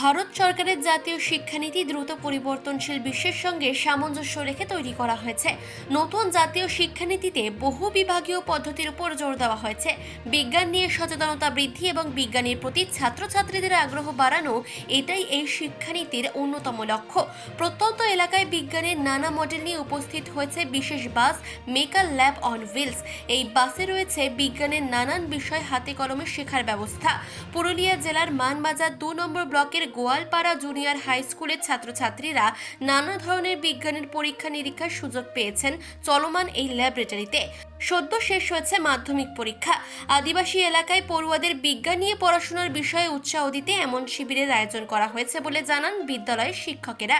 ভারত সরকারের জাতীয় শিক্ষানীতি দ্রুত পরিবর্তনশীল বিশ্বের সঙ্গে সামঞ্জস্য রেখে তৈরি করা হয়েছে। নতুন জাতীয় শিক্ষানীতিতে বহু বিভাগীয় পদ্ধতির উপর জোর দেওয়া হয়েছে। বিজ্ঞান নিয়ে সচেতনতা বৃদ্ধি এবং বিজ্ঞানের প্রতি ছাত্রছাত্রীদের আগ্রহ বাড়ানো এটাই এই শিক্ষানীতির অন্যতম লক্ষ্য। প্রত্যন্ত এলাকায় বিজ্ঞানের নানা মডেল নিয়ে উপস্থিত হয়েছে বিশেষ bus maker lab on wheels. এই বাসে রয়েছে বিজ্ঞানের নানান বিষয় হাতে কলমে শেখার ব্যবস্থা। পুরুলিয়া জেলার মানবাজার দু নম্বর ব্লকের গোয়ালপাড়া জুনিয়র হাই স্কুলের ছাত্রছাত্রীরা নানা ধরনের বিজ্ঞানের পরীক্ষা নিরীক্ষার সুযোগ পেয়েছেন চলমান এই ল্যাবরেটরিতে। সদ্য শেষ হয়েছে মাধ্যমিক পরীক্ষা। আদিবাসী এলাকায় পড়ুয়াদের বিজ্ঞান নিয়ে পড়াশোনার বিষয়ে উৎসাহ দিতে এমন শিবিরের আয়োজন করা হয়েছে বলে জানান বিদ্যালয়ের শিক্ষকেরা।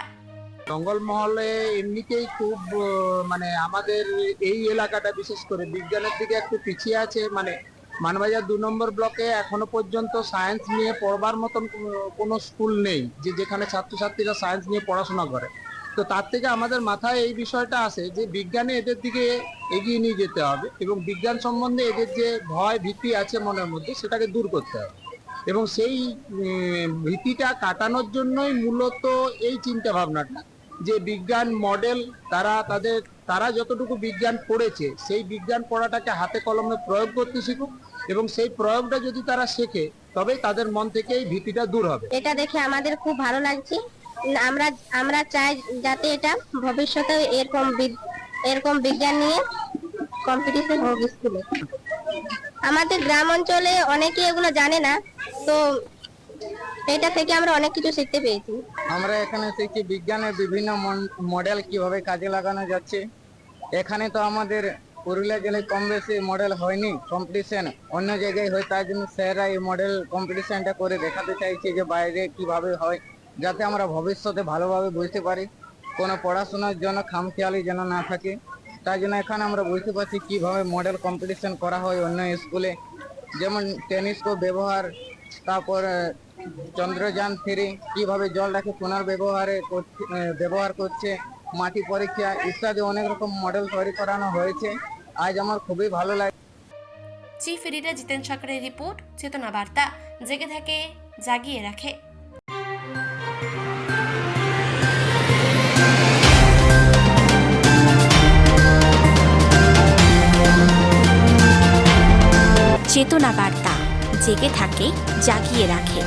জঙ্গলমহলে এমনিতেই খুব মানে আমাদের এই এলাকাটা বিশেষ করে বিজ্ঞানের দিকে একটু পিছিয়ে আছে। মানে মানবাজার দু নম্বর ব্লকে এখনও পর্যন্ত সায়েন্স নিয়ে পড়বার মতন কোনো- স্কুল নেই, যে যেখানে ছাত্রছাত্রীরা সায়েন্স নিয়ে পড়াশোনা করে। তো তার থেকে আমাদের মাথায় এই বিষয়টা আসে যে বিজ্ঞানে এদের দিকে এগিয়ে নিয়ে যেতে হবে এবং বিজ্ঞান সম্বন্ধে এদের যে ভয় ভীতি আছে মনের মধ্যে সেটাকে দূর করতে হবে। এবং সেই ভীতিটা কাটানোর জন্যই মূলত এই চিন্তা ভাবনাটা যে বিজ্ঞান মডেল তারা তাদের, তারা যতটুকু বিজ্ঞান পড়েছে, সেই বিজ্ঞান পড়াটাকে হাতে কলমে প্রয়োগ করতে শিখুক এবং সেই প্রয়োগটা যদি তারা শেখে, তবেই তাদের মন থেকে এই ভীতিটা দূর হবে। এটা দেখে আমাদের খুব ভালো লাগছে। আমরা আমরা চাই যাতে এটা ভবিষ্যতে এরকম এরকম বিজ্ঞান নিয়ে কম্পিটিশন হোক স্কুলে আমাদের গ্রাম অঞ্চলে অনেকে এগুলো জানে না, তো এটা থেকে আমরা অনেক কিছু শিখতে পেয়েছি আমরা এখানে শিখছি বিজ্ঞানের বিভিন্ন মডেল কীভাবে কাজে লাগানো যাচ্ছে। এখানে তো আমাদের পুরুলিয়া জেলায় কম বেশি মডেল হয়নি কম্পিটিশন অন্য জায়গায় হয় তার জন্য স্যাররা এই মডেল কম্পিটিশনটা করে দেখাতে চাইছে যে বাইরে কীভাবে হয়, যাতে আমরা ভবিষ্যতে ভালোভাবে বুঝতে পারি। কোনো পড়াশোনার জন্য খামখেয়ালি যেন না থাকে। তাই জন্য এখানে আমরা বুঝতে পারছি কীভাবে মডেল কম্পিটিশন করা হয় অন্য স্কুলে। যেমন টেনিস্কো ব্যবহার, তারপর চন্দ্রযান থ্রি কীভাবে জলটাকে পুনর্ব্যবহারে ব্যবহার করছে মাটি পরীক্ষা ইত্যাদি অনেক রকম মডেল তৈরি করানো হয়েছে। আজ আমার খুবই ভালো লাগে চিফ এডিটর জিতেন সরকারের রিপোর্ট চেতনা বার্তা জেগে থাকে জাগিয়ে রাখে। চেতনা বার্তা জেগে থাকে জাগিয়ে রাখে।